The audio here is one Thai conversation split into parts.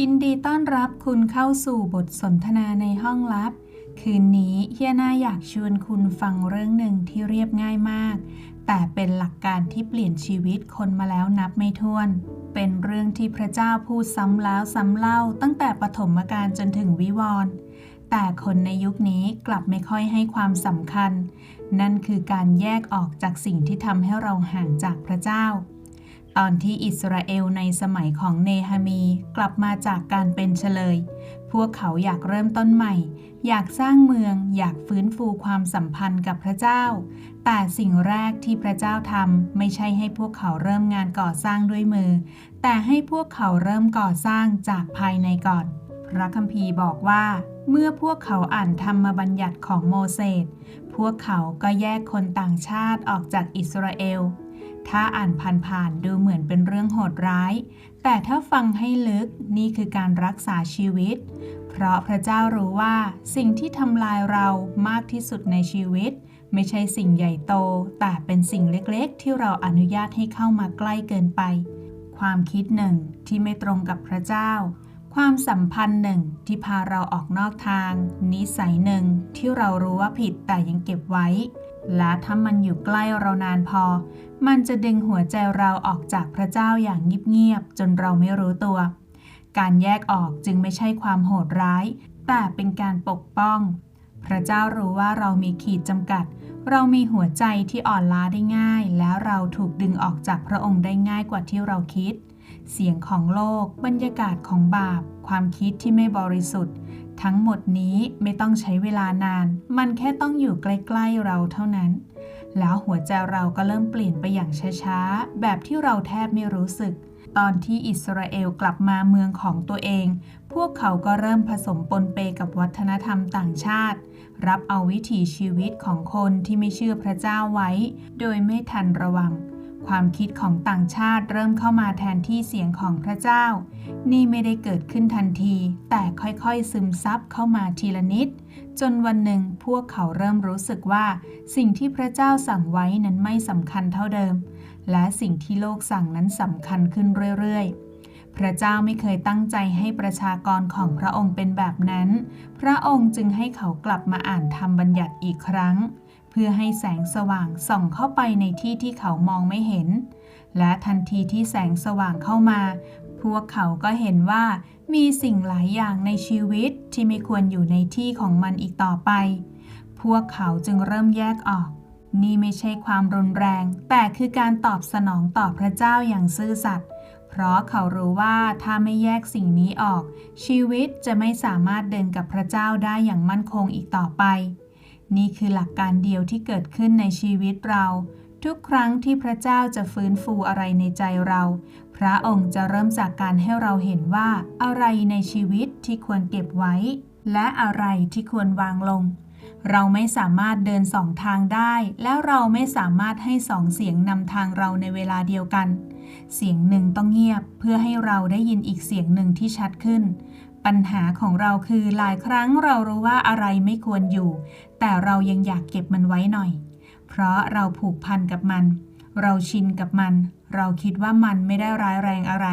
ยินดีต้อนรับคุณเข้าสู่บทสนทนาในห้องลับ คืนนี้เฮียนาอยากชวนคุณฟังเรื่องหนึ่งที่เรียบง่ายมาก แต่เป็นหลักการที่เปลี่ยนชีวิตคนมาแล้วนับไม่ถ้วน เป็นเรื่องที่พระเจ้าพูดซ้ำแล้วซ้ำเล่าตั้งแต่ปฐมกาลจนถึงวิวรณ์แต่คนในยุคนี้กลับไม่ค่อยให้ความสำคัญ นั่นคือการแยกออกจากสิ่งที่ทำให้เราห่างจากพระเจ้า ตอนที่อิสราเอลในสมัยของเนฮามีกลับมาจากการเป็นเฉลย พวกเขาอยากเริ่มต้นใหม่ อยากสร้างเมือง อยากฟื้นฟูความสัมพันธ์กับพระเจ้า แต่สิ่งแรกที่พระเจ้าทำไม่ใช่ให้พวกเขาเริ่มงานก่อสร้างด้วยมือ แต่ให้พวกเขาเริ่มก่อสร้างจากภายในก่อน พระคัมภีร์บอกว่า เมื่อพวกเขาอ่านธรรมบัญญัติของโมเสสพวกเขาก็แยกคนต่างชาติออกจากอิสราเอล ถ้าอ่านผ่านๆดูเหมือนเป็นเรื่องโหดร้าย แต่ถ้าฟังให้ลึกนี่คือการรักษาชีวิต เพราะพระเจ้ารู้ว่าสิ่งที่ทำลายเรามากที่สุดในชีวิต ไม่ใช่สิ่งใหญ่โต แต่เป็นสิ่งเล็กๆ ที่เราอนุญาตให้เข้ามาใกล้เกินไป ความคิดหนึ่งที่ไม่ตรงกับพระเจ้า ความสัมพันธ์หนึ่งที่พาเราออกนอกทาง นิสัยหนึ่งที่เรารู้ว่าผิดแต่ยังเก็บไว้ และถ้ามันอยู่ใกล้เรานานพอ มันจะดึงหัวใจเราออกจากพระเจ้าอย่างเงียบๆจนเราไม่รู้ตัว การแยกออกจึงไม่ใช่ความโหดร้าย แต่เป็นการปกป้อง พระเจ้ารู้ว่าเรามีขีดจำกัด เรามีหัวใจที่อ่อนล้าได้ง่าย แล้วเราถูกดึงออกจากพระองค์ได้ง่ายกว่าที่เราคิด เสียงของโลก บรรยากาศของบาป ความคิดที่ไม่บริสุทธิ์ ทั้งหมดนี้ไม่ต้องใช้เวลานาน มันแค่ต้องอยู่ใกล้ๆเราเท่านั้น แล้วหัวใจเราก็เริ่มเปลี่ยนไปอย่างช้าๆ แบบที่เราแทบไม่รู้สึก ตอนที่อิสราเอลกลับมาเมืองของตัวเอง พวกเขาก็เริ่มผสมปนเปกับวัฒนธรรมต่างชาติ รับเอาวิถีชีวิตของคนที่ไม่เชื่อพระเจ้าไว้ โดยไม่ทันระวัง ความคิดของต่างชาติเริ่มเข้ามาแทนที่เสียงของพระเจ้า นี่ไม่ได้เกิดขึ้นทันที แต่ค่อยๆซึมซับเข้ามาทีละนิด จนวันหนึ่งพวกเขาเริ่มรู้สึกว่า สิ่งที่พระเจ้าสั่งไว้นั้นไม่สำคัญเท่าเดิม และสิ่งที่โลกสั่งนั้นสำคัญขึ้นเรื่อยๆพระเจ้าไม่เคยตั้งใจให้ประชากรของพระองค์เป็นแบบนั้น พระองค์จึงให้เขากลับมาอ่านธรรมบัญญัติอีกครั้ง เพื่อให้แสงสว่างส่องเข้าไปในที่ที่เขามองไม่เห็น และทันทีที่แสงสว่างเข้ามา พวกเขาก็เห็นว่ามีสิ่งหลายอย่างในชีวิตที่ไม่ควรอยู่ในที่ของมันอีกต่อไป พวกเขาจึงเริ่มแยกออก นี่ไม่ใช่ความรุนแรง แต่คือการตอบสนองต่อพระเจ้าอย่างซื่อสัตย์เพราะเขารู้ว่าถ้าไม่แยกสิ่งนี้ออก ชีวิตจะไม่สามารถเดินกับพระเจ้าได้อย่างมั่นคงอีกต่อไป นี่คือหลักการเดียวที่เกิดขึ้นในชีวิตเรา ทุกครั้งที่พระเจ้าจะฟื้นฟูอะไรในใจเรา พระองค์จะเริ่มจากการให้เราเห็นว่าอะไรในชีวิตที่ควรเก็บไว้ และอะไรที่ควรวางลง เราไม่สามารถเดินสองทางได้ แล้วเราไม่สามารถให้สองเสียงนำทางเราในเวลาเดียวกัน เสียงหนึ่งต้องเงียบเพื่อให้เราได้ยินอีกเสียงหนึ่งที่ชัดขึ้น ปัญหาของเราคือหลายครั้งเรารู้ว่าอะไรไม่ควรอยู่ แต่เรายังอยากเก็บมันไว้หน่อย เพราะเราผูกพันกับมัน เราชินกับมัน เราคิดว่ามันไม่ได้ร้ายแรงอะไร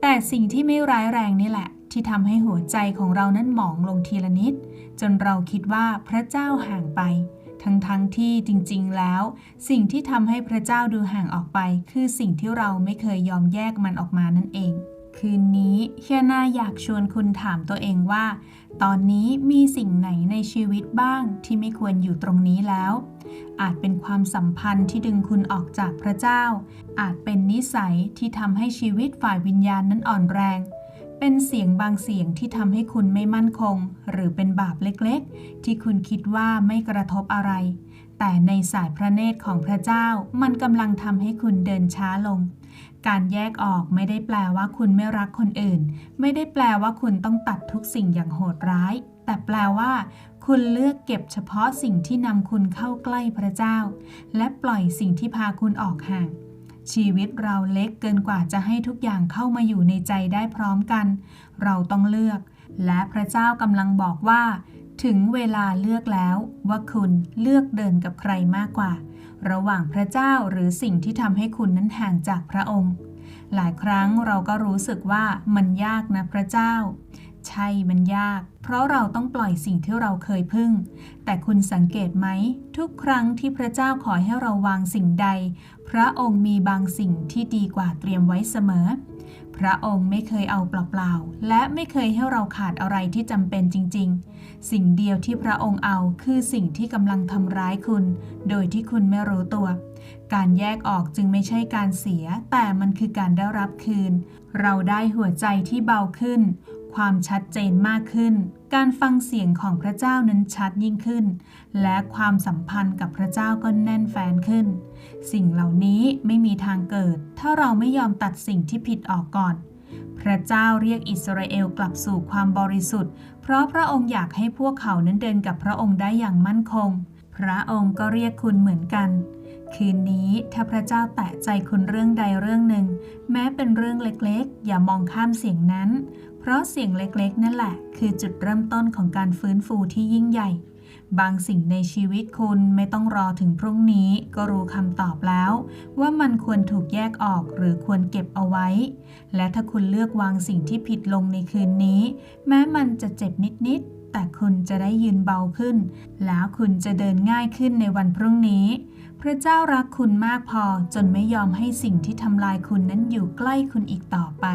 แต่สิ่งที่ไม่ร้ายแรงนี่แหละ ที่ทำให้หัวใจของเรานั้นหมองลงทีละนิด จนเราคิดว่าพระเจ้าห่างไปทั้งๆทที่จริงๆ แล้ว สิ่งที่ทำให้พระเจ้าดูห่างออกไป คือสิ่งที่เราไม่เคยยอมแยกมันออกมานั่นเอง คืนนี้เฮียนาอยากชวนคุณถามตัวเองว่า ตอนนี้มีสิ่งไหนในชีวิตบ้างที่ไม่ควรอยู่ตรงนี้แล้ว อาจเป็นความสัมพันธ์ที่ดึงคุณออกจากพระเจ้า อาจเป็นนิสัยที่ทำให้ชีวิตฝ่ายวิญญาณนั้นอ่อนแรง เป็นเสียงบางเสียงที่ทำให้คุณไม่มั่นคง หรือเป็นบาปเล็กๆ ที่คุณคิดว่าไม่กระทบอะไร แต่ในสายพระเนตรของพระเจ้ามันกำลังทำให้คุณเดินช้าลง การแยกออกไม่ได้แปลว่าคุณไม่รักคนอื่น ไม่ได้แปลว่าคุณต้องตัดทุกสิ่งอย่างโหดร้าย แต่แปลว่า คุณเลือกเก็บเฉพาะสิ่งที่นำคุณเข้าใกล้พระเจ้า และปล่อยสิ่งที่พาคุณออกห่าง ชีวิตเราเล็กเกินกว่าจะให้ทุกอย่างเข้ามาอยู่ในใจได้พร้อมกัน เราต้องเลือก และพระเจ้ากำลังบอกว่า ถึงเวลาเลือกแล้วว่าคุณเลือกเดินกับใครมากกว่า ระหว่างพระเจ้าหรือสิ่งที่ทำให้คุณนั้นห่างจากพระองค์ หลายครั้งเราก็รู้สึกว่ามันยากนะพระเจ้า ใช่มันยาก เพราะเราต้องปล่อยสิ่งที่เราเคยพึ่ง แต่คุณสังเกตไหม ทุกครั้งที่พระเจ้าขอให้เราวางสิ่งใด พระองค์มีบางสิ่งที่ดีกว่าเตรียมไว้เสมอ พระองค์ไม่เคยเอาเปล่าๆ และไม่เคยให้เราขาดอะไรที่จำเป็นจริงๆ สิ่งเดียวที่พระองค์เอาคือสิ่งที่กำลังทำร้ายคุณ โดยที่คุณไม่รู้ตัว การแยกออกจึงไม่ใช่การเสีย แต่มันคือการได้รับคืน เราได้หัวใจที่เบาขึ้น ความชัดเจนมากขึ้น การฟังเสียงของพระเจ้านั้นชัดยิ่งขึ้น และความสัมพันธ์กับพระเจ้าก็แน่นแฟนขึ้น สิ่งเหล่านี้ไม่มีทางเกิด ถ้าเราไม่ยอมตัดสิ่งที่ผิดออกก่อน พระเจ้าเรียกอิสราเอลกลับสู่ความบริสุทธิ์ เพราะพระองค์อยากให้พวกเขานั้นเดินกับพระองค์ได้อย่างมั่นคง พระองค์ก็เรียกคุณเหมือนกันคืนนี้ถ้าพระเจ้าแตะใจคุณเรื่องใดเรื่องหนึ่ง แม้เป็นเรื่องเล็กๆ อย่ามองข้ามเสียงนั้น เพราะเสียงเล็กๆ นั่นแหละ คือจุดเริ่มต้นของการฟื้นฟูที่ยิ่งใหญ่ บางสิ่งในชีวิตคุณไม่ต้องรอถึงพรุ่งนี้ ก็รู้คำตอบแล้ว ว่ามันควรถูกแยกออกหรือควรเก็บเอาไว้ และถ้าคุณเลือกวางสิ่งที่ผิดลงในคืนนี้ แม้มันจะเจ็บนิด ๆแต่คุณจะได้ยืนเบาขึ้น แล้วคุณจะเดินง่ายขึ้นในวันพรุ่งนี้ พระเจ้ารักคุณมากพอจนไม่ยอมให้สิ่งที่ทำลายคุณนั้นอยู่ใกล้คุณอีกต่อไป